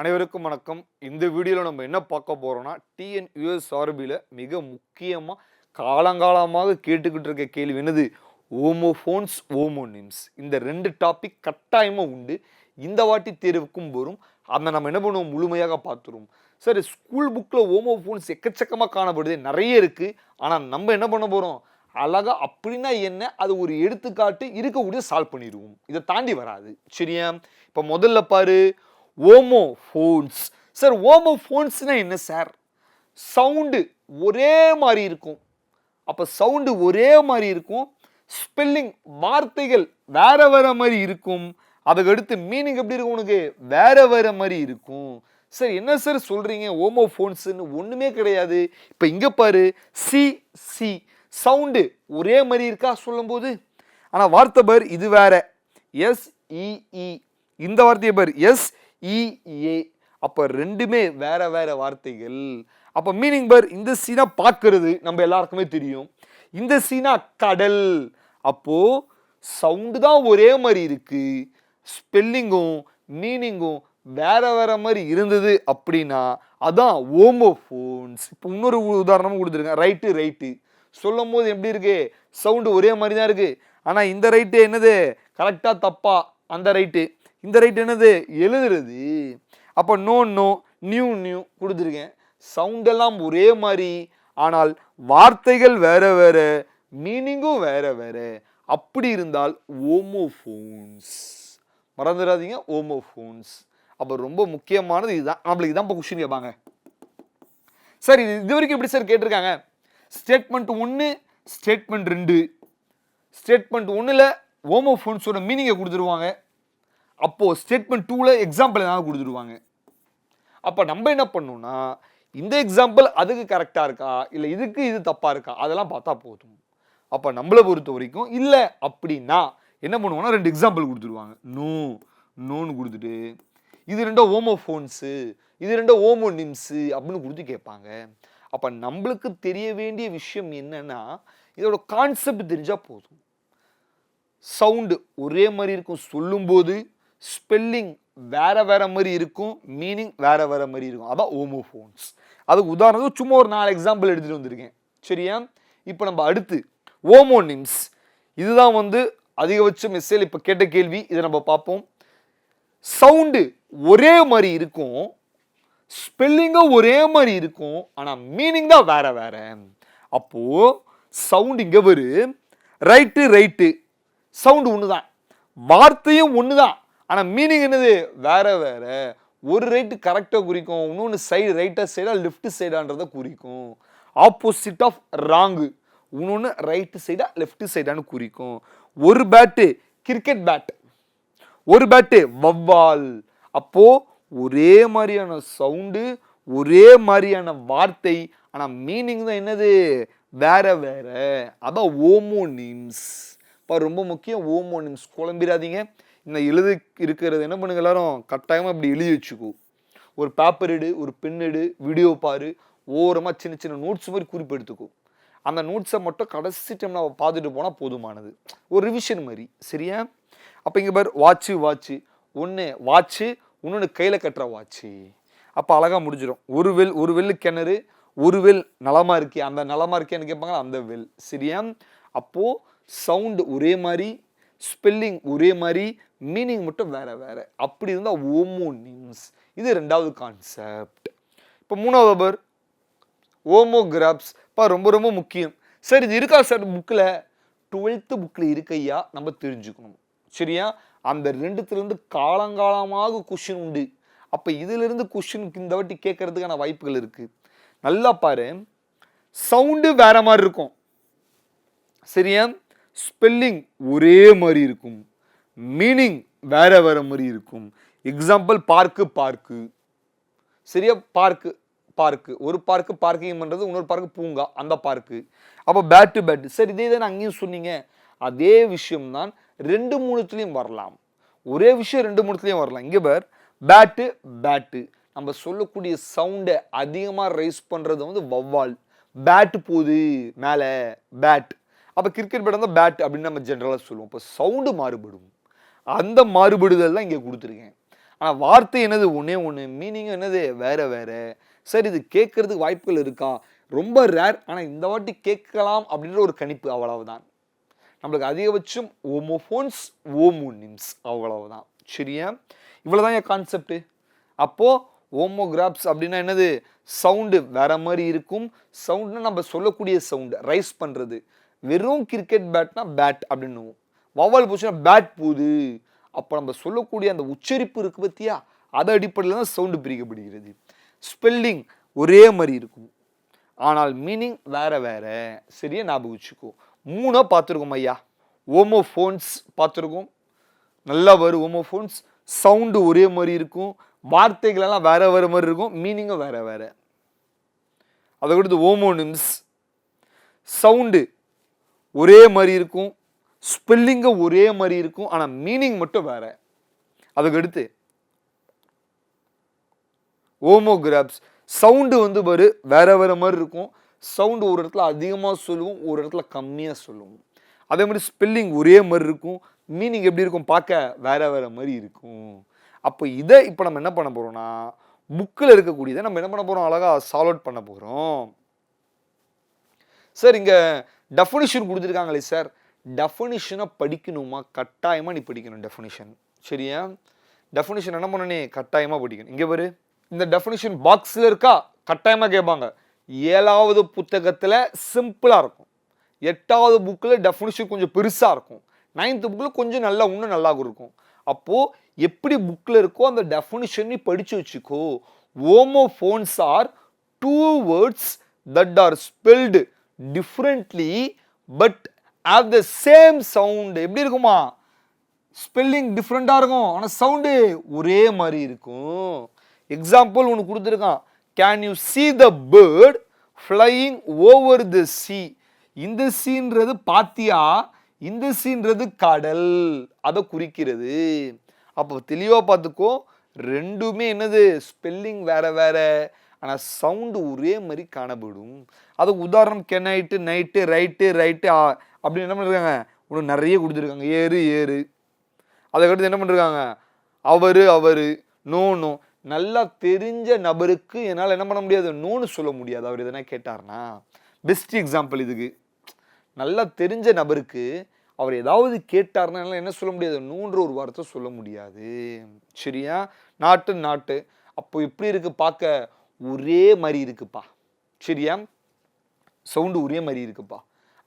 அனைவருக்கும் வணக்கம். இந்த வீடியோவில் நம்ம என்ன பார்க்க போகிறோம்னா டிஎன்யூஎஸ் சார்பில் மிக முக்கியமாக காலங்காலமாக கேட்டுக்கிட்டு இருக்க கேள்வி என்னது? ஓமோஃபோன்ஸ் ஓமோனிம்ஸ் இந்த ரெண்டு டாபிக் கட்டாயமாக உண்டு. இந்த வாட்டி தேர்வுக்கும் வரும். அதை நம்ம என்ன பண்ணுவோம்? முழுமையாக பார்த்துருவோம். சரி ஸ்கூல் புக்கில் ஓமோஃபோன்ஸ் எக்கச்சக்கமாக காணப்படுது. நிறைய இருக்குது ஆனால் நம்ம என்ன பண்ண போகிறோம் அழகா அப்படின்னா என்ன? அது ஒரு எடுத்துக்காட்டு இருக்கக்கூடிய சால்வ் பண்ணிடுவோம். இதை தாண்டி வராது. சரியா? இப்போ முதல்ல பாரு. ஓமோஃபோன்ஸ் சார் ஓமோஃபோன்ஸ்னா என்ன சார்? சவுண்டு ஒரே மாதிரி இருக்கும். அப்போ சவுண்டு ஒரே மாதிரி இருக்கும். ஸ்பெல்லிங் வார்த்தைகள் வேற வேற மாதிரி இருக்கும். அதுக்கு அடுத்து மீனிங் எப்படி இருக்கும் உனக்கு? வேற வேற மாதிரி இருக்கும். சார் என்ன சார் சொல்கிறீங்க ஓமோ ஃபோன்ஸுன்னு ஒன்றுமே கிடையாது. இப்போ இங்கே பாரு சி சி. சவுண்டு ஒரே மாதிரி இருக்கா சொல்லும்போது? ஆனால் வார்த்தை பார் இது வேற. எஸ் இந்த வார்த்தையை பார் எஸ் இஏ அப்போ ரெண்டுமே வேற வேற வார்த்தைகள். அப்போ மீனிங் பார் இந்த சீனா பார்க்கறது நம்ம எல்லாருக்குமே தெரியும். இந்த சீனா கடல். அப்போ சவுண்டு தான் ஒரே மாதிரி இருக்கு. ஸ்பெல்லிங்கும் மீனிங்கும் வேற வேற மாதிரி இருந்தது அப்படின்னா அதான் ஓமோஃபோன்ஸ் இப்போ இன்னொரு உதாரணமும் கொடுத்துருக்கேன். ரைட்டு ரைட்டு சொல்லும் போது எப்படி இருக்கு? சவுண்டு ஒரே மாதிரி தான் இருக்கு. ஆனால் இந்த ரைட்டு என்னது? கரெக்டாக தப்பா? அந்த ரைட்டு இந்த ரைட் என்னது? எழுதுறது. அப்போ நோ நோ நியூ நியூ கொடுத்துருக்கேன். சவுண்டெல்லாம் ஒரே மாதிரி ஆனால் வார்த்தைகள் வேற வேற மீனிங்கும் வேற வேற. அப்படி இருந்தால் ஓமோஃபோன்ஸ் மறந்துடாதீங்க ஓமோஃபோன்ஸ் அப்போ ரொம்ப முக்கியமானது இதுதான். நம்மளுக்கு இதான் இப்போ கொஷின் கேட்பாங்க. சார் இது இது வரைக்கும் எப்படி சார் கேட்டிருக்காங்க? ஸ்டேட்மெண்ட் ஒன்று ஸ்டேட்மெண்ட் ரெண்டு. ஸ்டேட்மெண்ட் ஒன்றில் ஓமோஃபோன்ஸோட மீனிங்கை கொடுத்துருவாங்க. அப்போது ஸ்டேட்மெண்ட் டூவில் எக்ஸாம்பிள் ஏதாவது கொடுத்துருவாங்க அப்போ நம்ம என்ன பண்ணணும்னா இந்த எக்ஸாம்பிள் அதுக்கு கரெக்டாக இருக்கா? இல்லை இதுக்கு இது தப்பாக இருக்கா? அதெல்லாம் பார்த்தா போதும். அப்போ நம்மளை பொறுத்த வரைக்கும் இல்லை அப்படின்னா என்ன பண்ணுவாங்கன்னா ரெண்டு எக்ஸாம்பிள் கொடுத்துருவாங்க நோ நோன்னு கொடுத்துட்டு இது ரெண்டா ஓமோ ஃபோன்ஸு இது ரெண்டோ ஓமோ நிம்ஸு அப்படின்னு கொடுத்து கேட்பாங்க. அப்போ நம்மளுக்கு தெரிய வேண்டிய விஷயம் என்னன்னா இதோட கான்செப்ட் தெரிஞ்சால் போதும். சவுண்டு ஒரே மாதிரி இருக்கும். சொல்லும்போது ஸ்பெல்லிங் வேறு வேறு மாதிரி இருக்கும் மீனிங் வேறு வேறு மாதிரி இருக்கும். அதான் ஓமோஃபோன்ஸ் அதுக்கு உதாரணத்துக்கு சும்மா ஒரு நாலு எக்ஸாம்பிள் எடுத்துகிட்டு வந்திருக்கேன். சரியா? இப்போ நம்ம அடுத்து ஓமோனிம்ஸ் இதுதான் வந்து அதிகபட்சம் எஸ்ஏல இப்போ கேட்ட கேள்வி. இதை நம்ம பார்ப்போம். சவுண்டு ஒரே மாதிரி இருக்கும் ஸ்பெல்லிங்கும் ஒரே மாதிரி இருக்கும் ஆனால் மீனிங் தான் வேற வேற. அப்போது சவுண்டு இங்கே வரு. ரைட்டு ரைட்டு சவுண்டு ஒன்று தான் வார்த்தையும் ஒன்று தான் ஆனால் மீனிங் என்னது? வேற வேற. ஒரு ரைட்டு கரெக்டாக குறிக்கும். இன்னொன்று சைடு ரைட்டாக சைடாக லெஃப்ட் சைடான்றதை குறிக்கும். ஆப்போசிட் ஆஃப் ராங்கு இன்னொன்று ரைட்டு சைடாக லெஃப்ட் சைடான்னு குறிக்கும். ஒரு பேட்டு கிரிக்கெட் பேட் ஒரு பேட்டு வவ்வால் அப்போது ஒரே மாதிரியான சவுண்டு ஒரே மாதிரியான வார்த்தை. ஆனால் மீனிங் தான் என்னது? வேற வேற. அதான் ஓமோனிம்ஸ் இப்போ ரொம்ப முக்கியம் ஓமோனிம்ஸ் குழம்பிடாதீங்க. இந்த எழுது இருக்கிறது என்ன பண்ணுங்க எல்லாரும்? கட்டாயமாக இப்படி எழுதி வச்சுக்கோ. ஒரு பேப்பர் எடு ஒரு பென் எடு வீடியோ பாரு. ஓரமாக சின்ன சின்ன நோட்ஸ் மாதிரி குறிப்பு எடுத்துக்கோ அந்த நோட்ஸை மட்டும் கடைசி டைம் நம்ம பார்த்துட்டு போனால் போதுமானது. ஒரு ரிவிஷன் மாதிரி. சரியா? அப்போ இங்கே பாரு வாட்ச்சு வாட்ச்சு ஒன்று வாட்ச்சு இன்னொன்று கையில் கட்டுற வாட்சு அப்போ அழகாக முடிஞ்சிடும். ஒரு வெல் ஒரு வெல்லு கிணறு ஒரு வெல் நலமாக இருக்கே அந்த நலமாக இருக்கேன்னு கேட்பாங்க அந்த வெல் சரியா? அப்போது சவுண்டு ஒரே மாதிரி ஸ்பெல்லிங் ஒரே மாதிரி மீனிங் மட்டும் வேறு வேறு. அப்படி இருந்தால் ஓமோனிம்ஸ் இது ரெண்டாவது கான்செப்ட் இப்போ மூணாவது நபர் ஓமோகிராப்ஸ் இப்போ ரொம்ப ரொம்ப முக்கியம். சார் இது இருக்கா சார் புக்கில் டுவெல்த்து புக்கில் இருக்கையா? நம்ம தெரிஞ்சுக்கணும். சரியா? அந்த ரெண்டுத்துலேருந்து காலங்காலமாக கொஷின் உண்டு. அப்போ இதிலிருந்து கொஷினுக்கு இந்த வாட்டி கேட்கறதுக்கான வாய்ப்புகள் இருக்குது நல்லா பாரு. சவுண்டு வேற மாதிரி இருக்கும். சரியா? ஸ்பெல்லிங் ஒரே மாதிரி இருக்கும். மீனிங் வேற வேற மாதிரி இருக்கும். எக்ஸாம்பிள் பார்க்கு பார்க்கு சரியா? பார்க்கு பார்க்கு ஒரு பார்க்கு பார்க்கிங் பண்ணுறது இன்னொரு பார்க்கு பூங்கா அந்த பார்க்கு அப்போ பேட்டு பேட்டு சரி இதே தானே அங்கேயும் சொன்னீங்க. அதே விஷயம்தான் ரெண்டு மூணுத்துலேயும் வரலாம். ஒரே விஷயம் ரெண்டு மூணுத்துலேயும் வரலாம். இங்கே பேர் பேட்டு பேட்டு நம்ம சொல்லக்கூடிய சவுண்டை அதிகமாக ரைஸ் பண்ணுறது வந்து வவ்வால் பேட்டு போகுது மேலே. பேட் அப்போ கிரிக்கெட் பேட் வந்து பேட் அப்படின்னு நம்ம ஜென்ரலாக சொல்லுவோம். இப்போ சவுண்டு மாறுபடும். அந்த மாறுபடுதல் தான் இங்கே கொடுத்துருக்கேன். ஆனால் வார்த்தை என்னது? ஒன்றே ஒன்று மீனிங் என்னது? வேற வேற. சார் இது கேட்குறதுக்கு வாய்ப்புகள் இருக்கா? ரொம்ப ரேர் ஆனால் இந்த வாட்டி கேட்கலாம் அப்படின்ற ஒரு கணிப்பு அவ்வளவுதான். நம்மளுக்கு அதிகபட்சம் ஓமோஃபோன்ஸ் ஓமோனிம்ஸ் அவ்வளவுதான். சரியா? இவ்வளோதான் என் கான்செப்டு அப்போது ஓமோகிராப்ஸ் அப்படின்னா என்னது? சவுண்டு வேற மாதிரி இருக்கும். சவுண்டுன்னு நம்ம சொல்லக்கூடிய சவுண்டு ரைஸ் பண்ணுறது வெறும் கிரிக்கெட் பேட்னா பேட் அப்படின்னுவோம் வவ்வால் போச்சுன்னா பேட் போகுது. அப்போ நம்ம சொல்லக்கூடிய அந்த உச்சரிப்பு இருக்கு பற்றியா அதை அடிப்படையில் தான் சவுண்டு பிரிக்கப்படுகிறது. ஸ்பெல்லிங் ஒரே மாதிரி இருக்கும். ஆனால் மீனிங் வேறு வேறு. சரியாக ஞாபகம் வச்சுக்கோ. மூணாக பார்த்துருக்கோம் ஐயா. ஓமோஃபோன்ஸ் பார்த்துருக்கோம். நல்லா வரும் ஓமோஃபோன்ஸ் சவுண்டு ஒரே மாதிரி இருக்கும். வார்த்தைகளெல்லாம் வேறு வேறு மாதிரி இருக்கும். மீனிங்கும் வேறு வேறு. அதை கொடுத்து ஓமோனிம்ஸ் சவுண்டு ஒரே மாதிரி இருக்கும். ஸ்பெல்லிங்கு ஒரே மாதிரி இருக்கும் ஆனால் மீனிங் மட்டும் வேறு. அதுக்கு அடுத்து ஓமோகிராப்ஸ். சவுண்டு வந்து பாரு வேற வேற மாதிரி இருக்கும். சவுண்டு ஒரு இடத்துல அதிகமாக சொல்லுவோம் ஒரு இடத்துல கம்மியாக சொல்லுவோம். அதே மாதிரி ஸ்பெல்லிங் ஒரே மாதிரி இருக்கும். மீனிங் எப்படி இருக்கும் பார்க்க வேற வேற மாதிரி இருக்கும். அப்போ இதை இப்போ நம்ம என்ன பண்ண போகிறோம்னா புக்கில் இருக்கக்கூடியதை நம்ம என்ன பண்ண போகிறோம் அழகாக சால்வ் அவுட் பண்ண போகிறோம் சார் இங்கே டெஃபினிஷன் கொடுத்துருக்காங்களே சார். டெஃபினிஷனை படிக்கணுமா? கட்டாயமாக நீ படிக்கணும் டெஃபனிஷன் சரியா? டெஃபனிஷன் என்ன பண்ணனே கட்டாயமாக படிக்கணும். இங்கே பாரு. இந்த டெஃபனிஷன் பாக்ஸில் இருக்கா? கட்டாயமாக கேட்பாங்க. ஏழாவது புத்தகத்தில் சிம்பிளாக இருக்கும். எட்டாவது புக்கில் டெஃபனிஷன் கொஞ்சம் பெருசாக இருக்கும். நைன்த்து புக்கில் கொஞ்சம் நல்லா இன்னும் நல்லா இருக்கும். அப்போது எப்படி புக்கில் இருக்கோ அந்த டெஃபனிஷன் நீ படிச்சு வச்சுக்கோ. Homophones are two words that are spelled differently but have the same sound எப்படி இருக்குமா? ஸ்பெல்லிங் டிஃப்ரெண்ட்டாக இருக்கும். ஆனால் சவுண்டு ஒரே மாதிரி இருக்கும். எக்ஸாம்பிள் ஒன்று கொடுத்துருக்கான். Can you see the bird flying over the sea இந்த சீன்றது பாத்தியா? இந்த சீன்றது கடல். அதை குறிக்கிறது. அப்போ தெளிவாக பார்த்துக்கோ. ரெண்டுமே என்னது? ஸ்பெல்லிங் வேற வேற. ஆனால் சவுண்டு ஒரே மாதிரி காணப்படும். அது உதாரணம் கெனைட்டு நைட்டு ரைட்டு ரைட்டு அப்படின்னு என்ன பண்ணிருக்காங்க? உனக்கு நிறைய கொடுத்துருக்காங்க. ஏறு ஏறு. அதுக்கடுத்து என்ன பண்ணிருக்காங்க அவரு அவர். No no. நல்லா தெரிஞ்ச நபருக்கு என்னால் என்ன பண்ண முடியாது? நோன்னு சொல்ல முடியாது. அவர் எதனா கேட்டார்னா பெஸ்ட் எக்ஸாம்பிள் இதுக்கு. நல்லா தெரிஞ்ச நபருக்கு அவர் ஏதாவது கேட்டார்னா என்ன சொல்ல முடியாது? நூன்ற ஒரு வார்த்தை சொல்ல முடியாது. சரியா? நாட்டு நாட்டு. அப்போ எப்படி இருக்கு? பார்க்க ஒரே மாதிரி இருக்குப்பா. சரியா? சவுண்டு ஒரே மாதிரி இருக்குப்பா.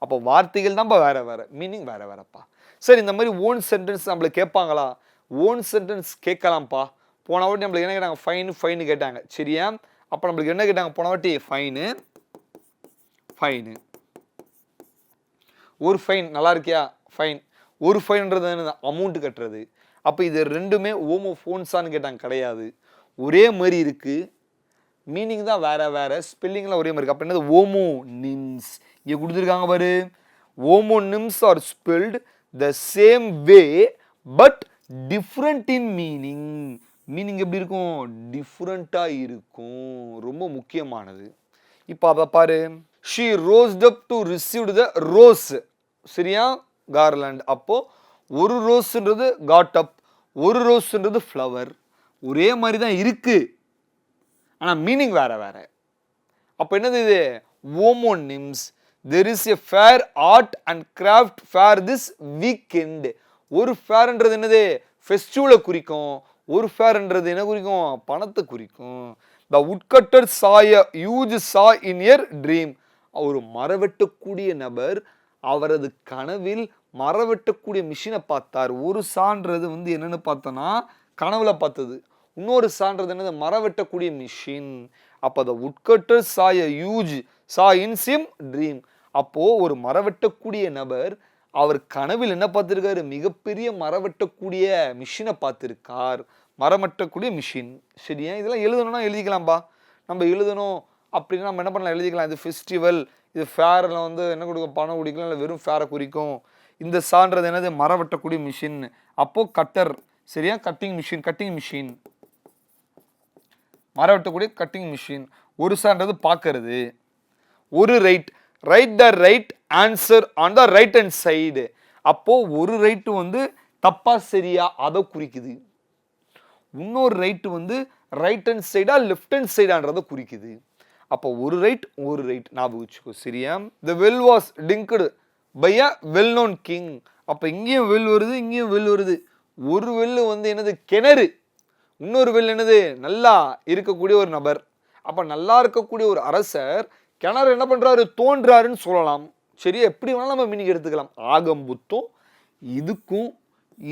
அப்போ வார்த்தைகள் தான்ப்பா வேற வேற. மீனிங் வேற வேறப்பா. சரி இந்த மாதிரி ஓன் சென்டென்ஸ் நம்மளுக்கு கேட்பாங்களா? ஓன் சென்டென்ஸ் கேட்கலாம்ப்பா. போன வாட்டி நம்மளுக்கு என்ன கேட்டாங்க? ஃபைனு ஃபைனு கேட்டாங்க. சரியா? அப்போ நம்மளுக்கு என்ன கேட்டாங்க? போன வாட்டி ஃபைனு ஃபைனு ஒரு ஃபைன் நல்லா இருக்கியா? ஃபைன் ஒரு ஃபைன்ன்றது என்ன அமௌண்ட் கட்டுறது. அப்போ இது ரெண்டுமே ஓமோ ஃபோன்ஸான்னு கேட்டாங்க. கிடையாது. ஒரே மாதிரி இருக்குது மீனிங் தான் வேறு வேறு. ஸ்பெல்லிங்லாம் ஒரே மாதிரி இருக்குது அப்போ என்னது? ஓமோ நின்ஸ் இங்கே கொடுத்துருக்காங்க பாரு. Homonyms are spelled the same way but different in meaning. Meaning எப்படி இருக்கும்? டிஃப்ரெண்ட்டாக இருக்கும். ரொம்ப முக்கியமானது. இப்போ அதை பாரு. She rose up to receive the rose சரியா? கார்லாண்ட் அப்போது ஒரு ரோஸ்ன்றது காட் அப் ஒரு ரோஸ்ன்றது ஃப்ளவர் ஒரே மாதிரி தான் இருக்குது ஆனால் மீனிங் வேறு வேறு. அப்போ என்னது இது? Homonyms there is a fair art and craft fair this weekend ஒரு ஃபேர்ன்றது என்னது? ஃபெஸ்டிவலை குறிக்கும். ஒரு ஃபேர்ன்றது என்ன குறிக்கும்? பணத்தை குறிக்கும். த உட்கட்டர் சாய யூஜ் சா இன் இயர் ட்ரீம் ஒரு மரவெட்டக்கூடிய நபர் அவரது கனவில் மரவெட்டக்கூடிய மிஷினை பார்த்தார். ஒரு சான்றது வந்து என்னென்னு பார்த்தோன்னா கனவுல பார்த்தது. இன்னொரு சான்றது என்னது? மரவெட்டக்கூடிய மிஷின் அப்போ த உட்கட்டர் சாய யூஜ் சா இன் சிம் ட்ரீம் அப்போது ஒரு மரவெட்டக்கூடிய நபர் அவர் கனவில் என்ன பார்த்துருக்காரு? மிகப்பெரிய மரவெட்டக்கூடிய மிஷினை பார்த்திருக்கார். மரமட்டக்கூடிய மிஷின் சரியா இதெல்லாம் எழுதணும்னா எழுதிக்கலாம்பா. நம்ம எழுதணும் அப்படின்னா நம்ம என்ன பண்ணலாம்? எழுதிக்கலாம். இது ஃபெஸ்டிவல் இது ஃபேரில் வந்து என்ன கொடுக்கும்? பணம் குடிக்கலாம் இல்லை வெறும் ஃபேரை குறிக்கும். இந்த சான்றது என்னது? மரம் வெட்டக்கூடிய மிஷின் அப்போது கட்டர் சரியா? கட்டிங் மிஷின் கட்டிங் மிஷின் மரம் வெட்டக்கூடிய கட்டிங் மிஷின் ஒரு சான்றது பார்க்கறது. ஒரு write write the right answer on the right hand side அப்போது ஒரு ரைட்டு வந்து தப்பா சரியா அதை குறிக்குது. இன்னொரு ரைட்டு வந்து ரைட் ஹேண்ட் சைடா லெஃப்ட் ஹேண்ட் சைடான்றதை குறிக்குது. அப்போ ஒரு ரைட் ஒரு ரைட் ஞாபகம் வச்சுக்கோ சரியா? The well was digged by a well known king அப்போ இங்கேயும் வெல் வருது இங்கேயும் வெல் வருது. ஒரு வெல்லு வந்து என்னது? கிணறு. இன்னொரு வெல் என்னது? நல்லா இருக்கக்கூடிய ஒரு நபர். அப்போ நல்லா இருக்கக்கூடிய ஒரு அரசர் கிணறு என்ன பண்ணுறாரு தோன்றாருன்னு சொல்லலாம். சரியா எப்படி வேணாலும் நம்ம மீனிங் எடுத்துக்கலாம். ஆகம்புத்தும் இதுக்கும்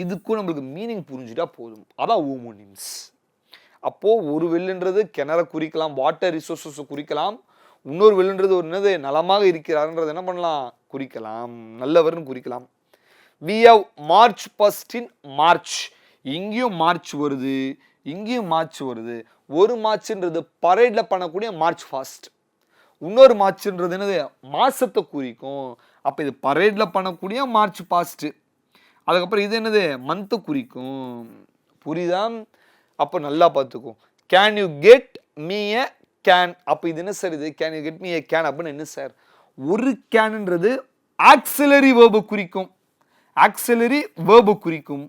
இதுக்கும் நம்மளுக்கு மீனிங் புரிஞ்சுட்டா போதும். அதான் ஊமோனிம்ஸ் அப்போது ஒரு வெல்லுன்றது கிணறை குறிக்கலாம் வாட்டர் ரிசோர்ஸஸை குறிக்கலாம். இன்னொரு வெல்லுன்றது ஒரு என்னது? நலமாக இருக்கிறாருன்றது என்ன பண்ணலாம்? குறிக்கலாம். நல்லவர்னு குறிக்கலாம். We have March first in March இங்கேயும் மார்ச் வருது. இங்கேயும் மார்ச் வருது. ஒரு மார்ச்ன்றது பரேடில் பண்ணக்கூடிய மார்ச் ஃபாஸ்ட் இன்னொரு மார்ச்ன்றது என்னது? மாசத்தை குறிக்கும். அப்போ இது பரேடில் பண்ணக்கூடிய மார்ச் பாஸ்ட்டு அதுக்கப்புறம் இது என்னது? மந்த்தை குறிக்கும். புரியுதா? அப்போ நல்லா பார்த்துக்கும் can you get me a can அப்போ இது என்ன சார் இது? Can you get me a can அப்படின்னு என்ன சார் ஒரு கேனுன்றது ஆக்சிலரி வேர்பை குறிக்கும். ஆக்சிலரி வேர்பை குறிக்கும்.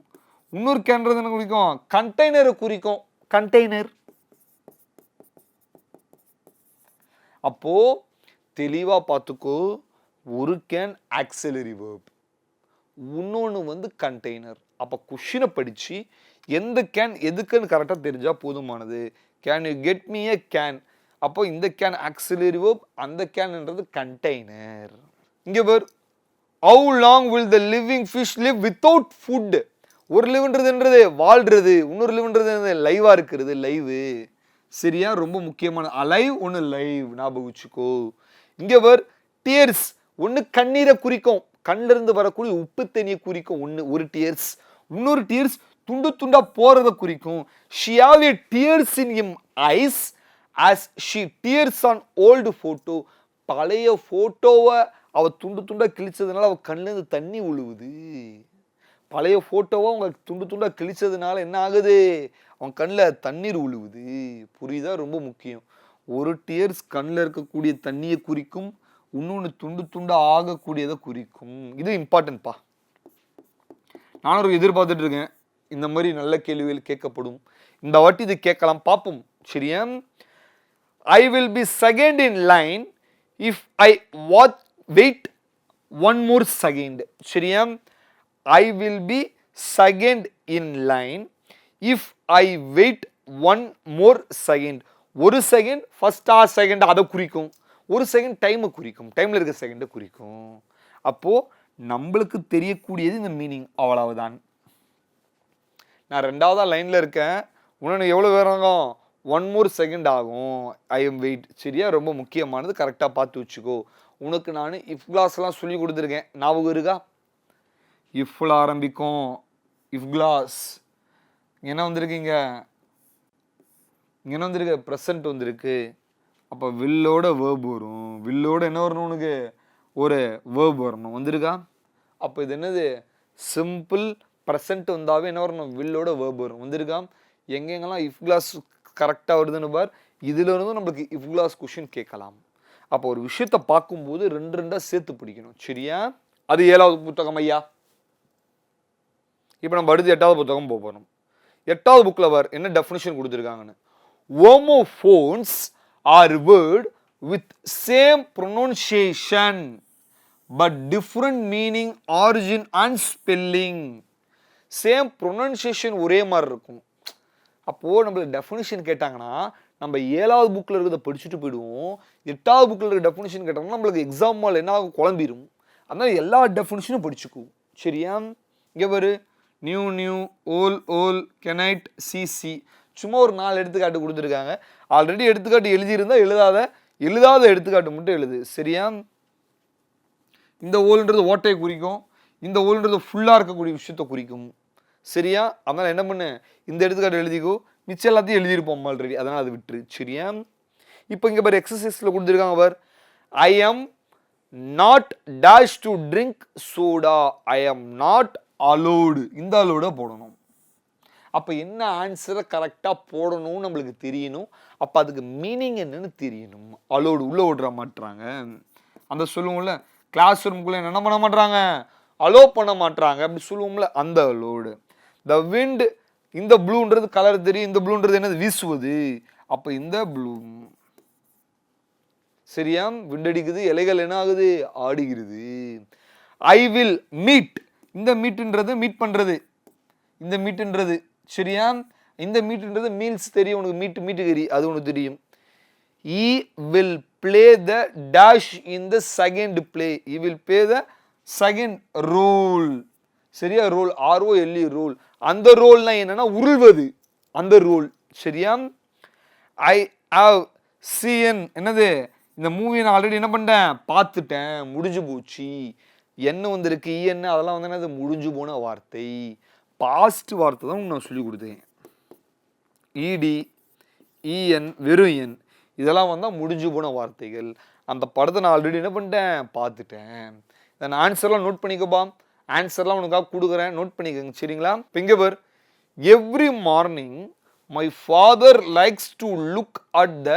இன்னொரு கேன்றது என்ன குறிக்கும்? கண்டெய்னரை குறிக்கும். கண்டெய்னர் அப்போது தெளிவாக பார்த்துக்கோ ஒரு கேன் ஆக்சிலரி வேர்ப் இன்னொன்று வந்து கண்டெய்னர் அப்போ கொஷினை படித்து எந்த கேன் எதுக்குன்னு கரெக்டாக தெரிஞ்சால் போதுமானது. Can you get me a can அப்போ இந்த கேன் ஆக்சிலரி வேர்ப் அந்த கேன்ன்றது கண்டெய்னர் இங்கே பேர் how long will the living fish live without food ஒரு லிவ்ன்றதுன்றது வாழ்றது. இன்னொரு லிவ்ன்றது லைவாக இருக்கிறது லைவு சரியா ரொம்ப முக்கியமான அலைவ் ஒன்று லைவ் ஞாபகம் வச்சுக்கோ. இங்கே வர் டியர்ஸ் ஒன்று கண்ணீரை குறிக்கும். கண்ணிலிருந்து வரக்கூடிய உப்பு தண்ணியை குறிக்கும் ஒன்று ஒரு டியர்ஸ் இன்னொரு டியர்ஸ் துண்டு துண்டா போறத குறிக்கும். She have a tears in him eyes as she tears on old photo பழைய ஃபோட்டோவை அவள் துண்டு துண்டாக கிழிச்சதுனால அவள் கண்ணிலேருந்து தண்ணி உழுவுது. பழைய ஃபோட்டோவை அவங்க துண்டு துண்டாக கிழிச்சதுனால என்ன ஆகுது? அவன் கண்ணில் தண்ணீர் உழுவுது. புரியுதா? ரொம்ப முக்கியம். ஒரு டியர்ஸ் கண்ணில் இருக்கக்கூடிய தண்ணியை குறிக்கும் இன்னொன்று துண்டு துண்டு ஆகக்கூடியதை குறிக்கும். இது இம்பார்ட்டன்ட்ப்பா நானும் ஒரு எதிர்பார்த்துட்டு இருக்கேன். இந்த மாதிரி நல்ல கேள்விகள் கேட்கப்படும். இந்த வாட்டி இது கேட்கலாம். பார்ப்போம். சரியா? I will be second in line if I what wait one more second சரியா? I will be second in line if I wait one more second ஒரு செகண்ட் ஃபஸ்ட்டாக செகண்ட் அதை குறிக்கும். ஒரு செகண்ட் டைமை குறிக்கும். டைமில் இருக்க செகண்டை குறிக்கும். அப்போது நம்மளுக்கு தெரியக்கூடியது இந்த மீனிங் அவ்வளவுதான். நான் ரெண்டாவதாக லைனில் இருக்கேன். உனக்கு எவ்வளோ வேறாகும் ஒன் மோர் செகண்ட் ஆகும். ஐ எம் வெயிட் சரியா? ரொம்ப முக்கியமானது. கரெக்டாக பார்த்து வச்சுக்கோ. உனக்கு நான் இஃப் கிளாஸ்லாம் சொல்லி கொடுத்துருக்கேன். ஞாபகம் இருக்கா? இஃப்ல ஆரம்பிக்கும். இஃப் கிளாஸ் என்ன வந்திருக்கீங்க இங்கே? என்ன வந்திருக்கு? ப்ரெசன்ட் வந்திருக்கு. அப்போ வில்லோட வேர்ப் வரும். வில்லோட என்ன வரணும் உனக்கு? ஒரு வேர்ப் வரணும். வந்திருக்கா? அப்போ இது என்னது? சிம்பிள் ப்ரெசன்ட் வந்தாவே என்ன வரணும்? வில்லோட வேர்ப் வரும். வந்திருக்கா? எங்கெங்கெல்லாம் இஃப் கிளாஸ் கரெக்டாக வருதுன்னு பார். இதிலிருந்தும் நம்மளுக்கு இஃப் கிளாஸ் கொஷின் கேட்கலாம். அப்போ ஒரு விஷயத்தை பார்க்கும்போது ரெண்டு ரெண்டாக சேர்த்து பிடிக்கணும். சரியா? அது ஏழாவது புத்தகம் ஐயா. இப்போ நம்ம அடுத்து எட்டாவது புத்தகம் போக போகிறோம் எட்டாவது புக்கில் அவர் என்ன டெஃபினிஷன் கொடுத்துருக்காங்கன்னு. Homophones are word with same pronunciation but different meaning origin and spelling same pronunciation ஒரே மாதிரி இருக்கும். அப்போது நம்மளுக்கு டெஃபினிஷன் கேட்டாங்கன்னா நம்ம ஏழாவது புக்கில் இருக்கிறத படிச்சுட்டு போயிடுவோம். எட்டாவது புக்கில் இருக்கிற டெஃபினிஷன் கேட்டாங்கன்னா நம்மளுக்கு எக்ஸாம் என்ன ஆகும்? குழம்பிடும் அதனால் எல்லா டெஃபினிஷனும் படிச்சுக்குவோம். சரியா? இங்கே பாரு. நியூ நியூ ஓல் ஓல் கெனைட் சிசி சும்மா ஒரு நாலு எடுத்துக்காட்டு கொடுத்துருக்காங்க. ஆல்ரெடி எடுத்துக்காட்டு எழுதியிருந்தா எழுதாத எழுதாத எடுத்துக்காட்டு மட்டும் எழுது. சரியா? இந்த ஓல்ன்றது ஓட்டையை குறிக்கும். இந்த ஓல்ன்றது ஃபுல்லாக இருக்கக்கூடிய விஷயத்தை குறிக்கும். சரியா? அதனால் என்ன பண்ணு? இந்த எடுத்துக்காட்டு எழுதிக்கோ. மிச்சம் எல்லாத்தையும் எழுதியிருப்போம் ஆல்ரெடி அதனால் அது விட்டுரு. சரியா? இப்போ இங்கே பாரு எக்ஸசைஸில் கொடுத்துருக்காங்க பார். I am not dash to drink soda I am not allowed இந்த அலோட போடணும். அப்போ என்ன ஆன்சரை கரெக்டாக போடணும்னு நம்மளுக்கு தெரியணும். அப்போ அதுக்கு மீனிங் என்னன்னு தெரியணும். அலோடு உள்ளே விட்ற மாட்டுறாங்க அந்த சொல்லுவோம்ல கிளாஸ் ரூம்குள்ளே என்ன பண்ண மாட்றாங்க? அலோ பண்ண மாட்றாங்க. அப்படி சொல்லுவோம்ல அந்த அலோடு த விண்ட் இந்த ப்ளூன்றது கலர் தெரியும் இந்த ப்ளூன்றது என்னது? வீசுவது. அப்போ இந்த ப்ளூ சரியா? விண்டடிக்குது இலைகள் என்ன ஆகுது? ஆடுகிறது ஐ வில் மீட் இந்த மீட்டுன்றது மீட் பண்ணுறது இந்த மீட்டுன்றது சரியா? இந்த மீட்டுன்றது மீல்ஸ் தெரியும் உனக்கு மீட்டு மீட்டுக்கறி அது உனக்கு தெரியும். He will play the dash in the second play he will play the second role சரியா? Role R O L E role அந்த ரோல்னா என்னன்னா உருள்வது. அந்த ரோல் சரியா? ஐ ஹவ் சிஎன் என்னது? இந்த மூவியை நான் ஆல்ரெடி என்ன பண்ணிட்டேன்? பார்த்துட்டேன். முடிஞ்சு போச்சு. என்ன வந்திருக்கு என்ன அதெல்லாம் வந்து அது முடிஞ்சு போன வார்த்தை. பாஸ்ட் வார்த்தை தான் நான் சொல்லி கொடுத்தேன். இடி இஎன் வெறும் என் இதெல்லாம் வந்தால் முடிஞ்சு போன வார்த்தைகள். அந்த படத்தை நான் ஆல்ரெடி என்ன பண்ணிட்டேன்? பார்த்துட்டேன். நான் ஆன்சர்லாம் நோட் பண்ணிக்கப்பா ஆன்சர்லாம் உனக்காக கொடுக்குறேன். நோட் பண்ணிக்கோங்க சரிங்களா? பிங்கவர் every morning my father likes to look at the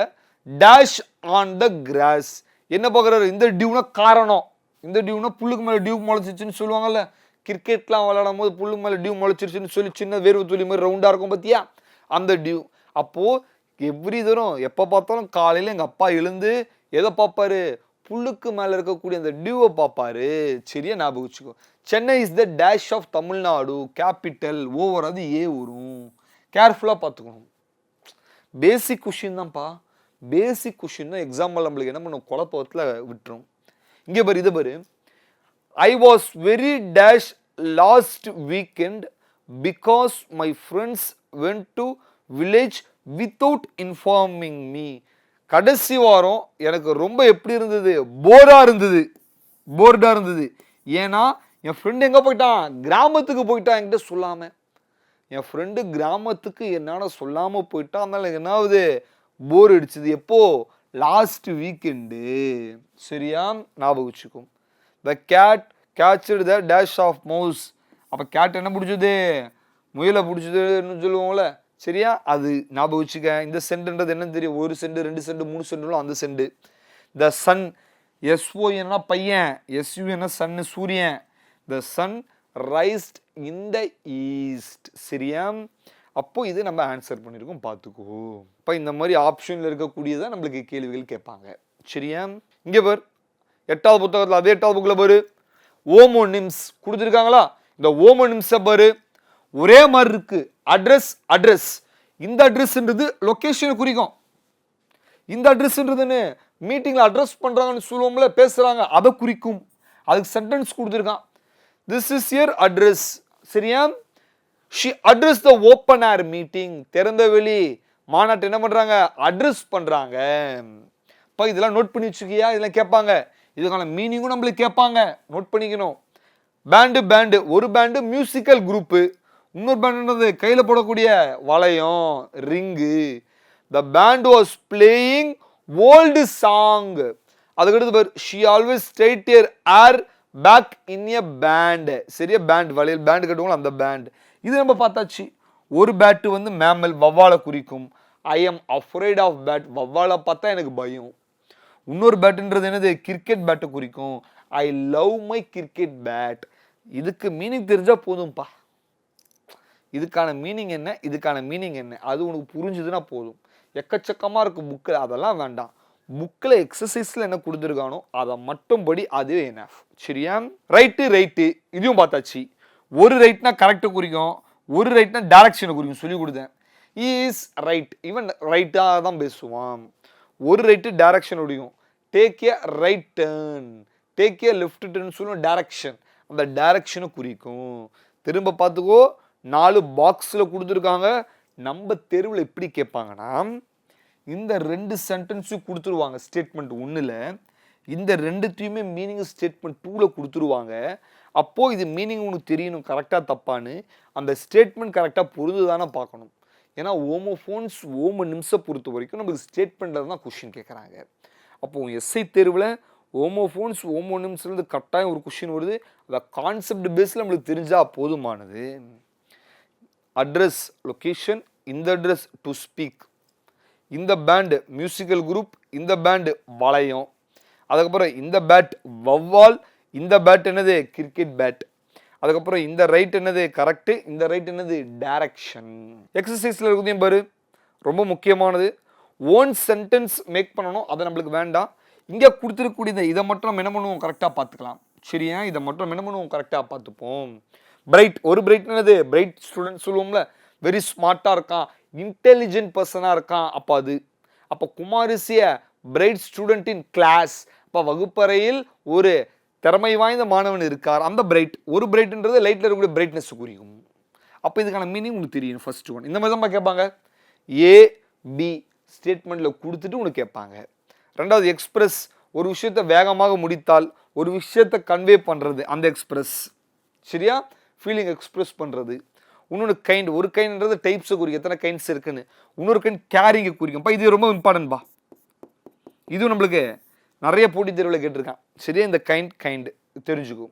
dash on the grass என்ன பார்க்குறாரு? இந்த டியூனா காரணம். இந்த டியூனா புல்லுக்கு மேலே டியூ முளைச்சிச்சுன்னு சொல்லுவாங்கல்ல. கிரிக்கெட்லாம் விளையாடும் போது புல்லுக்கு மேலே டியூ முளைச்சிருச்சுன்னு சொல்லி சின்ன வேர்வை துளி மாதிரி ரவுண்டாக இருக்கும் பார்த்தியா அந்த டியூ. அப்போது எவ்ரி தூரம் எப்போ பார்த்தாலும் காலையில் எங்கள் அப்பா எழுந்து எதை பார்ப்பாரு? புல்லுக்கு மேலே இருக்கக்கூடிய அந்த டியூவை பார்ப்பாரு. சரியா ஞாபகம் வச்சுக்கோ. Chennai is the dash of Tamil Nadu. Capital over அது ஏ வரும். கேர்ஃபுல்லாக பார்த்துக்கணும். பேசிக் கொஷின் தான்ப்பா. பேசிக் கொஷின் தான் எக்ஸாம்பிள் நம்மளுக்கு என்ன பண்ணும்? குழப்பத்தில் விட்டுரும். இங்கே பாரு இதை பாரு. I was very dash last weekend because my friends went to village without informing me கடைசி வாரம் எனக்கு ரொம்ப எப்படி இருந்தது? போராக இருந்தது. போர்டாக இருந்தது. ஏன்னா என் ஃப்ரெண்டு எங்கே போயிட்டான்? கிராமத்துக்கு போயிட்டான் என்கிட்ட சொல்லாமல் என் ஃப்ரெண்டு கிராமத்துக்கு என்னால் சொல்லாமல் போயிட்டான். அதனால் என்னாவது என்ன ஆகுது? போர் அடிச்சுது. எப்போது லாஸ்ட் வீக்கெண்டு சரியா ஞாபகம் வச்சுக்கும் the cat catched the dash of mouse அப்போ கேட் என்ன பிடிச்சது? முயலை பிடிச்சதுன்னு சொல்லுவோம்ல. சரியா? அது ஞாபகம் வச்சுக்க. இந்த சென்டுன்றது என்னன்னு தெரியும். ஒரு சென்டு ரெண்டு சென்டு மூணு சென்டுலும் அந்த சென்டு த சன் எஸ்ஓ என்ன பையன். எஸ்யூ என்ன சன்னு சூரியன். The sun rised in the east சரியா? அப்போது இது நம்ம ஆன்சர் பண்ணியிருக்கோம் பார்த்துக்கோ இப்போ இந்த மாதிரி ஆப்ஷனில் இருக்கக்கூடியதான் நம்மளுக்கு கேள்விகள் கேட்பாங்க. சரியா? இங்கே பார். எட்டாவது புத்தகத்தில் அதே எட்டாவது புக்கில் பாரு. ஓமோனிம்ஸ் கொடுத்துருக்காங்களா? இந்த ஓமோனிம்ஸை பாரு. ஒரே மாதிரி இருக்கு. அட்ரஸ் அட்ரஸ் இந்த அட்ரஸ்ன்றது லொக்கேஷனை குறிக்கும். இந்த அட்ரஸ்ன்றதுன்னு மீட்டிங்கில் அட்ரஸ் பண்ணுறாங்கன்னு சொல்லுவோம்ல பேசுகிறாங்க அதை குறிக்கும். அதுக்கு சென்டென்ஸ் கொடுத்துருக்கான். திஸ் இஸ் இயர் அட்ரஸ் சரியா? She address the open air meeting திறந்த வெளி மாநாட்டு என்ன பண்ணுறாங்க அட்ரஸ் பண்ணுறாங்க இப்போ இதெல்லாம் நோட் பண்ணி வச்சுக்கியா? இதெல்லாம் கேட்பாங்க. இதுக்கான மீனிங்கும் நம்மளுக்கு கேட்பாங்க. நோட் பண்ணிக்கணும். பேண்டு பேண்டு ஒரு பேண்டு மியூசிக்கல் குரூப்பு இன்னொரு பேண்டுன்றது கையில் போடக்கூடிய வளையம் ring the band was playing old song அதுக்கடுத்து பாரு she always straight her hair back in a band சரியா? பேண்ட் வளையல் பேண்ட் கட்டுவோம் அந்த பேண்ட் இது நம்ம பார்த்தாச்சு. ஒரு பேட்டு வந்து மேமல் வவ்வாலை குறிக்கும். I am afraid of bat வவ்வாலை பார்த்தா எனக்கு பயம். இன்னொரு பேட்டுன்றது என்னது? கிரிக்கெட் பேட்டை குறிக்கும். I love my cricket bat இதுக்கு மீனிங் தெரிஞ்சால் போதும்ப்பா இதுக்கான மீனிங் என்ன? இதுக்கான மீனிங் என்ன? அது உனக்கு புரிஞ்சுதுன்னா போதும். எக்கச்சக்கமாக இருக்கும் புக்கில் அதெல்லாம் வேண்டாம். புக்கில் எக்ஸசைஸில் என்ன கொடுத்துருக்கானோ அதை மட்டும் படி அதுவே என்ன? சரியா? ரைட்டு ரைட்டு இதையும் பார்த்தாச்சு. ஒரு ரைட்னா கரெக்டை குறிக்கும் ஒரு ரைட்னா டேரக்ஷனை குறிக்கும் சொல்லி கொடுத்தேன். இஸ் ரைட் இவன் ரைட்டாக தான் பேசுவான். ஒரு ரைட்டு டேரக்ஷன் முடியும் take a right turn take a left turn சொல்லுவோம் டேரக்ஷன் அந்த டேரக்ஷனை குறிக்கும். திரும்ப பார்த்துக்கோ நாலு பாக்ஸில் கொடுத்துருக்காங்க. நம்ம தெருவில் எப்படி கேட்பாங்கன்னா இந்த ரெண்டு சென்டென்ஸும் கொடுத்துருவாங்க. ஸ்டேட்மெண்ட் ஒன்றில் இந்த ரெண்டுத்தையுமே மீனிங் ஸ்டேட்மெண்ட் டூவில் கொடுத்துருவாங்க. அப்போது இது மீனிங் உனக்கு தெரியணும் கரெக்டாக தப்பான்னு. அந்த ஸ்டேட்மெண்ட் கரெக்டாக பொருந்துதானே பார்க்கணும். ஏன்னா ஓமோ ஃபோன்ஸ் ஓம நிமிஷம் பொறுத்த வரைக்கும் நமக்கு ஸ்டேட்மெண்ட்டில் தான் கொஷின் கேட்குறாங்க. அப்போது எஸ்ஐ தேர்வில் ஓமோஃபோன்ஸ் ஓமோ நிமிஷத்துலேருந்து கட்டாயம் ஒரு கொஷின் வருது. அந்த கான்செப்ட் பேஸில் நம்மளுக்கு தெரிஞ்சால் போதுமானது. அட்ரஸ் லொக்கேஷன் இந்த அட்ரஸ் டு ஸ்பீக் இந்த பேண்டு மியூசிக்கல் குரூப் இந்த பேண்டு வளையம். அதுக்கப்புறம் இந்த பேட் வவ்வால் இந்த பேட் என்னது? கிரிக்கெட் பேட் அதுக்கப்புறம் இந்த ரைட் என்னது? கரெக்டு இந்த ரைட் என்னது? டேரக்ஷன் எக்ஸசைஸில் இருக்கிறதையும் பாரு. ரொம்ப முக்கியமானது. ஓன் சென்டென்ஸ் மேக் பண்ணணும். அது நம்மளுக்கு வேண்டாம். இங்கே கொடுத்துருக்கக்கூடிய இந்த இதை மட்டும் நம்ம என்ன பண்ணுவோம்? கரெக்டாக பார்த்துக்கலாம். சரியா இதை மட்டும் என்ன பண்ணுவோம்? கரெக்டாக பார்த்துப்போம். பிரைட் ஒரு பிரைட் என்னது? பிரைட் ஸ்டூடெண்ட் சொல்லுவோம்ல. வெரி ஸ்மார்ட்டாக இருக்கான். இன்டெலிஜென்ட் பர்சனாக இருக்கான். அப்போ அது. அப்போ குமாரிசிய பிரைட் ஸ்டூடெண்ட் இன் கிளாஸ் அப்போ வகுப்பறையில் ஒரு திறமை வாய்ந்த மாணவன் இருக்கார். அந்த பிரைட் ஒரு பிரைட்ன்றது லைட்டில் இருக்கக்கூடிய பிரைட்னஸ் குறிக்கும். அப்போ இதுக்கான மீனிங் உங்களுக்கு தெரியும் ஃபர்ஸ்ட் ஒன் இந்த மாதிரி தான் கேட்பாங்க? ஏ பி ஸ்டேட்மெண்ட்டில் கொடுத்துட்டு உனக்கு கேட்பாங்க. ரெண்டாவது எக்ஸ்பிரஸ் ஒரு விஷயத்தை வேகமாக முடித்தால் ஒரு விஷயத்தை கன்வே பண்ணுறது அந்த எக்ஸ்பிரஸ் சரியா? ஃபீலிங் எக்ஸ்பிரஸ் பண்ணுறது இன்னொன்று கைண்ட் ஒரு கைண்ட்ன்றது டைப்ஸை குறிக்கும். எத்தனை கைண்ட்ஸ் இருக்குன்னு. இன்னொரு கைண்ட் கேரிங்கை குறிக்கும்ப்பா இது ரொம்ப இம்பார்ட்டன்ட்பா இதுவும் நம்மளுக்கு நிறைய போட்டித் தேர்வில் கேட்டிருக்கான். சரியா? இந்த கைண்ட் கைண்டு தெரிஞ்சுக்கும்.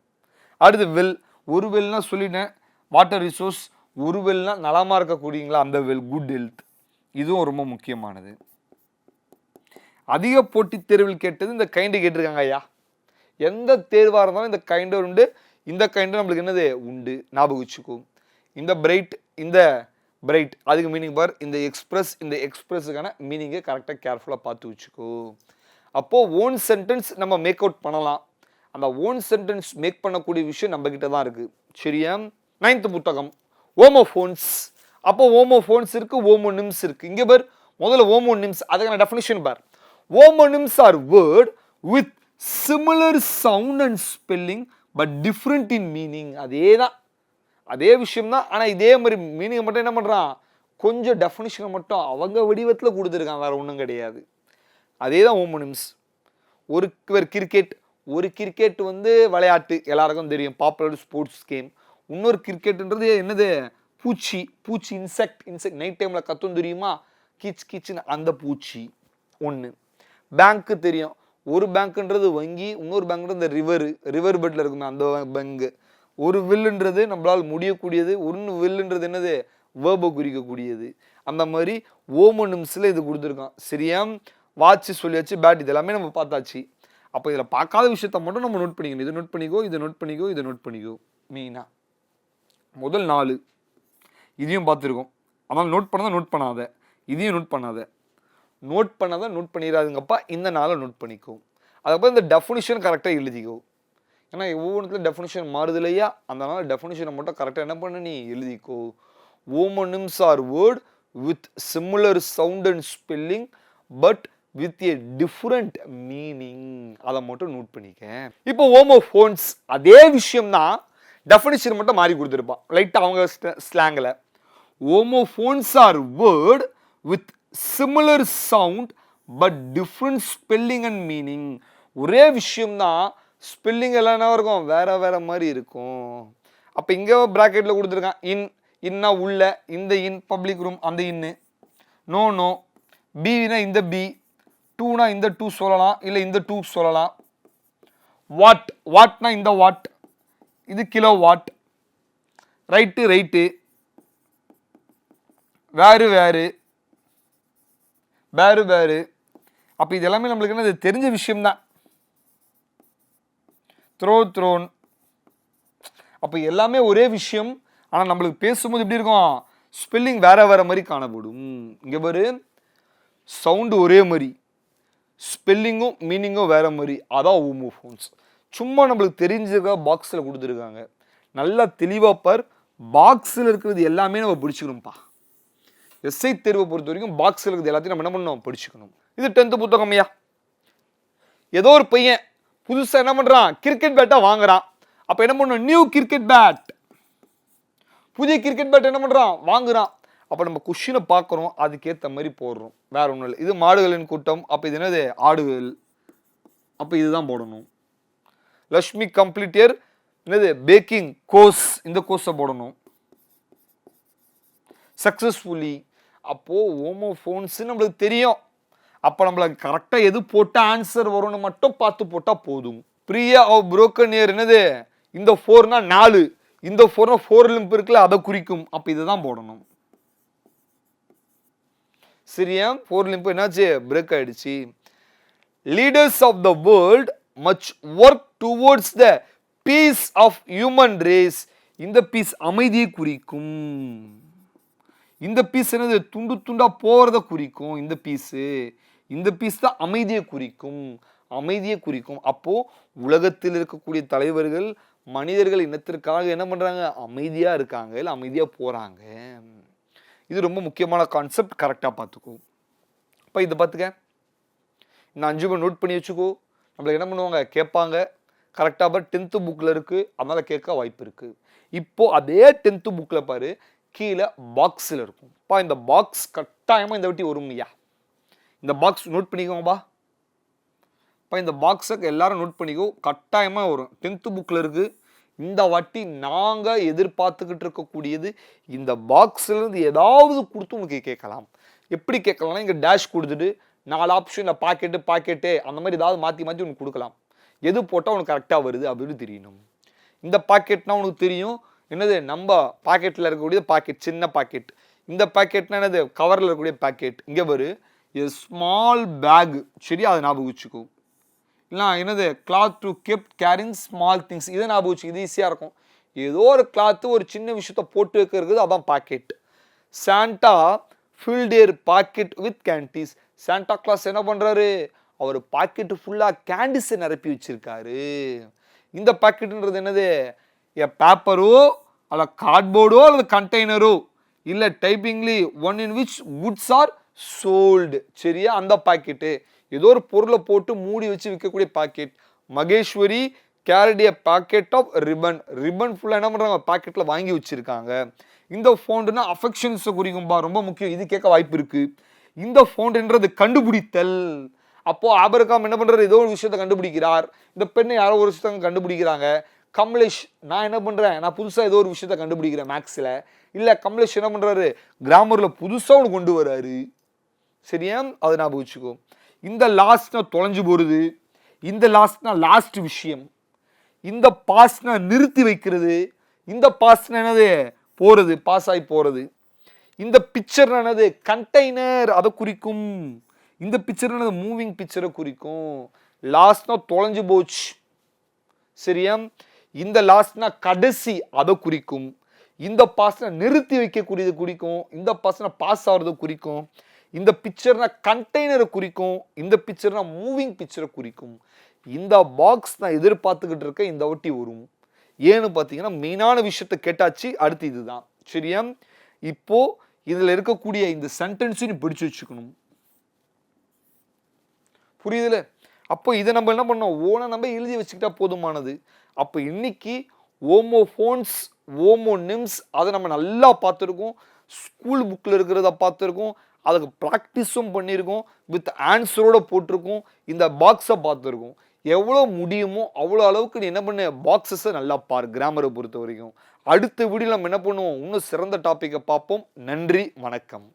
அடுத்து வெல் ஒரு வெல்னா சொல்லிட்டேன். வாட்டர் ரிசோர்ஸ் ஒரு வெல்னா நலமாக இருக்கக்கூடியங்களா? அந்த வெல் குட் ஹெல்த் இதுவும் ரொம்ப முக்கியமானது. அதிக போட்டித் தேர்வில் கேட்டது இந்த கைண்டு கேட்டிருக்காங்க ஐயா. எந்த தேர்வாக இருந்தாலும் இந்த கைண்டு உண்டு. இந்த கைண்டு நம்மளுக்கு என்னது? உண்டு. ஞாபகம் வச்சுக்கோ. இந்த பிரைட் இந்த பிரைட் அதுக்கு மீனிங் பார். இந்த எக்ஸ்பிரஸ் இந்த எக்ஸ்பிரஸுக்கான மீனிங்கை கரெக்டாக கேர்ஃபுல்லாக பார்த்து வச்சுக்கோ. அப்போது ஓன் சென்டென்ஸ் நம்ம மேக் அவுட் பண்ணலாம். அந்த ஓன் சென்டென்ஸ் மேக் பண்ணக்கூடிய விஷயம் நம்மக்கிட்ட தான் இருக்குது சரியா? நைன்த் புத்தகம். ஓமோஃபோன்ஸ் அப்போ ஓமோஃபோன்ஸ் ஓமோ ஓமோனிம்ஸ் இருக்குது இங்கே பேர் முதல்ல ஓமோனிம்ஸ் அதுக்கான definition bar. Homonyms are word with similar sound and spelling but different in meaning அதே தான். அதே விஷயம் தான். ஆனால் இதே மாதிரி மீனிங் மட்டும் என்ன பண்ணுறான் கொஞ்சம் டெஃபினிஷனை மட்டும் அவங்க வடிவத்தில் கொடுத்துருக்கான். வேறு ஒன்றும் கிடையாது. அதே தான் ஓமோனிம்ஸ் ஒரு கிரிக்கெட் ஒரு கிரிக்கெட் வந்து விளையாட்டு எல்லாருக்கும் தெரியும். பாப்புலர் ஸ்போர்ட்ஸ் கேம் இன்னொரு கிரிக்கெட்டுன்றது என்னது? பூச்சி பூச்சி இன்செக்ட் இன்செக்ட் நைட் டைமில் கத்தும் தெரியுமா? கீச் கீச்சுன்னு அந்த பூச்சி ஒன்று பேங்க்கு தெரியும். ஒரு பேங்க்குன்றது வங்கி இன்னொரு பேங்க்ன்றது இந்த ரிவர் ரிவர் பெட்டில் இருக்குமே அந்த பேங்கு ஒரு வில்லுன்றது நம்மளால் முடியக்கூடியது ஒன்று வில்லுன்றது என்னது? வேர்பை குறிக்கக்கூடியது. அந்த மாதிரி ஓமோனிம்ஸில் இது கொடுத்துருக்கான். சரியா? வாட்ச் சொல்லியாச்சு பேட் இது எல்லாமே நம்ம பார்த்தாச்சு. அப்போ இதில் பார்க்காத விஷயத்த மட்டும் நம்ம நோட் பண்ணிக்கணும். இதை நோட் பண்ணிக்கோ இதை நோட் பண்ணிக்கோ இதை நோட் பண்ணிக்கோ. மெயினாக முதல் நாலு. இதையும் பார்த்துருக்கோம். அதனால் நோட் பண்ணாத நோட் பண்ணாத. இதையும் நோட் பண்ணாத. நோட் பண்ணாத நோட் பண்ணிடாதுங்கப்பா. இந்த நாளை நோட் பண்ணிக்கோ. அதுக்கப்புறம் இந்த டெஃபினிஷன் கரெக்டாக எழுதிக்கோ. ஏன்னா ஒவ்வொன்றுத்துல டெஃபினிஷன் மாறுது இல்லையா அதனால டெஃபினிஷனை மட்டும் கரெக்டாக என்ன பண்ண நீ? எழுதிக்கோ. Homonyms are word with similar sound and spelling but with a different meaning அதை மட்டும் நோட் பண்ணிக்க இப்போ ஓமோ ஃபோன்ஸ் அதே விஷயம் தான் டெஃபினிஷன் மட்டும் மாறி கொடுத்துருப்பான். லைட்டாக அவங்க ஸ்லாங்கில் homophones are word with similar sound but different spelling and meaning ஒரே விஷயம்தான் ஸ்பெல்லிங் எல்லாம் என்ன இருக்கும்? வேற வேற மாதிரி இருக்கும். அப்போ இங்கே ப்ராக்கெட்டில் கொடுத்துருக்கான். இன் இன்னா உள்ள இந்த இன் பப்ளிக் ரூம் அந்த இன்னு நோ நோ பினா இந்த பி டூனா இந்த டூ சொல்லலாம் இல்லை இந்த டூ சொல்லலாம். வாட் வாட்னா இந்த வாட் இது கிலோ வாட் ரைட்டு ரைட்டு வேறு வேறு. வேறு வேறு. அப்போ இது எல்லாமே நம்மளுக்கு என்ன இது தெரிஞ்ச விஷயம்தான். த்ரோ த்ரோன் அப்போ எல்லாமே ஒரே விஷயம். ஆனால் நம்மளுக்கு பேசும்போது எப்படி இருக்கும்? ஸ்பெல்லிங் வேற வேற மாதிரி காணப்படும். இங்கே பாரு சவுண்டு ஒரே மாதிரி. ஸ்பெல்லிங்கும் மீனிங்கும் வேறு மாதிரி. அதான் ஓமோஃபோன்ஸ் சும்மா நம்மளுக்கு தெரிஞ்சிருக்க பாக்ஸில் கொடுத்துருக்காங்க. நல்லா தெளிவாக பார். பாக்ஸில் இருக்கிறது எல்லாமே நம்ம பிடிச்சிக்கணும்ப்பா எஸ்ஐ தேர்வை பொறுத்த வரைக்கும் பாக்ஸில் இருக்கிறது எல்லாத்தையும் நம்ம என்ன பண்ணணும்? படிச்சுக்கணும். இது டென்த்து புத்தகம் ஐயா. ஏதோ ஒரு பையன் புதுசாக என்ன பண்ணுறான் கிரிக்கெட் பேட்டை வாங்குறான். அப்போ என்ன பண்ணணும்? நியூ கிரிக்கெட் பேட் புதிய கிரிக்கெட் பேட் என்ன பண்ணுறான் வாங்குறான். அப்போ நம்ம கொஷினை பார்க்குறோம் அதுக்கேற்ற மாதிரி போடுறோம். வேற ஒன்றும் இல்லை. இது மாடுகளின் கூட்டம். அப்போ இது என்னது? ஆடுகள். அப்போ இதுதான் போடணும். லக்ஷ்மி கம்ப்ளீட்டியர் என்னது? பேக்கிங் கோர்ஸ் இந்த கோர்ஸை போடணும். சக்ஸஸ்ஃபுல்லி அப்போது ஓமோஃபோன்ஸ் நம்மளுக்கு தெரியும். அப்போ நம்மளுக்கு கரெக்டாக எது போட்டால் ஆன்சர் வரும்னு மட்டும் பார்த்து போட்டால் போதும். பிரியா ஆஃப் புரோக்கன் இயர் என்னது? இந்த ஃபோர்னால் நாலு. இந்த ஃபோர்னால் ஃபோர் லிம்ப் இருக்குல்ல அதை குறிக்கும். அப்போ இதை தான் போடணும். சரியா ஃபோர் லிம்ப் என்னாச்சு? பிரேக் ஆயிடுச்சு. Leaders of the world much work towards the peace of human race இந்த பீஸ் அமைதியை குறிக்கும். இந்த பீஸ் என்னது? துண்டு துண்டா போறத குறிக்கும் இந்த பீஸு இந்த பீஸ் தான் அமைதியை குறிக்கும். அமைதியை குறிக்கும். அப்போ உலகத்தில் இருக்கக்கூடிய தலைவர்கள் மனிதர்கள் இனத்திற்காக என்ன பண்றாங்க? அமைதியா இருக்காங்க இல்லை அமைதியா போறாங்க. இது ரொம்ப முக்கியமான கான்செப்ட் கரெக்டாக பார்த்துக்கோ. இப்போ இதை பார்த்துக்க. இந்த அஞ்சு மணி நோட் பண்ணி வச்சுக்கோ. நம்மள என்ன பண்ணுவாங்க? கேட்பாங்க. கரெக்டாக பாரு டென்த்து புக்கில் இருக்குது அதனால் கேட்க வாய்ப்பு இருக்குது இப்போது அதே டென்த்து புக்கில் பாரு கீழே பாக்ஸில் இருக்கும். பா இந்த பாக்ஸ் கட்டாயமாக இந்த வாட்டி வருங்கய்யா இந்த பாக்ஸ் நோட் பண்ணிக்கோங்கப்பா இப்போ இந்த பாக்ஸை எல்லாரும் நோட் பண்ணிக்கோ. கட்டாயமாக வரும். டென்த்து புக்கில் இருக்குது இந்த வாட்டி நாங்கள் எதிர்பார்த்துக்கிட்டு இருக்கக்கூடியது இந்த பாக்ஸ்லேருந்து ஏதாவது கொடுத்து உனக்கு கேட்கலாம். எப்படி கேட்கலாம்னா இங்கே டேஷ் கொடுத்துட்டு நாலு ஆப்ஷன் பாக்கெட்டு பாக்கெட்டு அந்த மாதிரி ஏதாவது மாற்றி மாற்றி உனக்கு கொடுக்கலாம். எது போட்டால் உனக்கு கரெக்டாக வருது அப்படின்னு தெரியணும். இந்த பாக்கெட்னா உனக்கு தெரியும் என்னது நம்ம பாக்கெட்டில் இருக்கக்கூடிய பாக்கெட் சின்ன பாக்கெட் இந்த பாக்கெட்னா என்னது கவரில் இருக்கக்கூடிய பாக்கெட் இங்கே வரு ஸ்மால் பேக் சரி அதை ஞாபகம் வச்சுக்கும் இல்லை என்னது? Cloth to kept carrying small things இதை ஞாபகம் வச்சு இது ஈஸியாக இருக்கும். ஏதோ ஒரு கிளாத்து ஒரு சின்ன விஷயத்த போட்டு வைக்கிறது அதான் packet Santa filled packet with candies Santa Claus என்ன பண்ணுறாரு அவர் பாக்கெட்டு ஃபுல்லாக கேண்டிஸை நிரப்பி வச்சிருக்காரு. இந்த பாக்கெட்டுன்றது என்னது? எ பேப்பரோ அல்ல கார்ட்போர்டோ அல்லது கண்டெய்னரோ இல்லை typically one in which goods are sold சரியா? அந்த பாக்கெட்டு ஏதோ ஒரு பொருளை போட்டு மூடி வச்சு விற்கக்கூடிய பாக்கெட் மகேஸ்வரி கேரடிய பாக்கெட் ஆஃப் ரிப்பன் ரிப்பன் ஃபுல்லாக என்ன பண்ணுறாங்க பாக்கெட்டில் வாங்கி வச்சுருக்காங்க. இந்த ஃபோண்டுனா அஃபெக்ஷன்ஸை குறிக்கும்பா ரொம்ப முக்கியம். இது கேட்க வாய்ப்பு இருக்குது இந்த ஃபோண்டுன்றது கண்டுபிடித்தல். அப்போது ஆபரகாம் என்ன பண்றாரு? ஏதோ ஒரு விஷயத்தை கண்டுபிடிக்கிறார். இந்த பெண்ணை யாரோ ஒரு விஷயத்த கண்டுபிடிக்கிறாங்க. கமலேஷ் நான் என்ன பண்ணுறேன் நான் புதுசாக ஏதோ ஒரு விஷயத்தை கண்டுபிடிக்கிறேன் மேக்ஸில் இல்லை கமலேஷ் என்ன பண்ணுறாரு கிராமரில் புதுசாக ஒன்று கொண்டு வராரு. சரியா? அதை ஞாபகம் வச்சுக்கோ. இந்த லாஸ்ட்னா தொலைஞ்சு போகிறது இந்த லாஸ்ட்னா லாஸ்ட் விஷயம் இந்த பாஸ்னா நிறுத்தி வைக்கிறது இந்த பாஸ்னா என்னது? போகிறது பாஸ் ஆகி போகிறது இந்த பிக்சர் என்னது? கண்டெய்னர் அதை குறிக்கும். இந்த பிக்சர் என்னது? மூவிங் பிக்சரை குறிக்கும். லாஸ்ட்னா தொலைஞ்சு போச்சு. சரியா? இந்த லாஸ்ட்னா கடைசி அதை குறிக்கும். இந்த பாஸ்னா நிறுத்தி வைக்கக்கூடியது குறிக்கும். இந்த பாஸ்னா பாஸ் ஆகிறத குறிக்கும். இந்த பிக்சர்னா கண்டெய்னரை குறிக்கும் இந்த பிக்சர்னா மூவிங் பிக்சரை குறிக்கும். இந்த பாக்ஸ் நான் எதிர்பார்த்துக்கிட்டு இருக்கேன் இந்த வட்டி வரும். ஏன்னு பார்த்தீங்கன்னா மெயினான விஷயத்தை கேட்டாச்சு அடுத்து இதுதான். சரியா? இப்போ இதில் இருக்கக்கூடிய இந்த சென்டென்ஸையும் நீ பிடிச்சு வச்சுக்கணும். புரியுதுல? அப்போ இதை நம்ம என்ன பண்ணோம்? ஓனை நம்ம எழுதி வச்சுக்கிட்டா போதுமானது. அப்போ இன்னைக்கு ஓமோ ஃபோன்ஸ் ஓமோ நிம்ஸ் அதை நம்ம நல்லா பார்த்துருக்கோம். ஸ்கூல் புக்கில் இருக்கிறத பார்த்துருக்கோம். அதுக்கு ப்ராக்டிஸும் பண்ணியிருக்கோம் வித் ஆன்சரோட போட்டிருக்கோம் இந்த பாக்ஸை பார்த்துருக்கோம். எவ்வளோ முடியுமோ அவ்வளோ அளவுக்கு நீ என்ன பண்ண பாக்ஸஸை நல்லா பார் கிராமரை பொறுத்த வரைக்கும். அடுத்த வீடியோ நம்ம என்ன பண்ணுவோம்? இன்னும் சிறந்த டாப்பிக்கை பார்ப்போம். நன்றி வணக்கம்.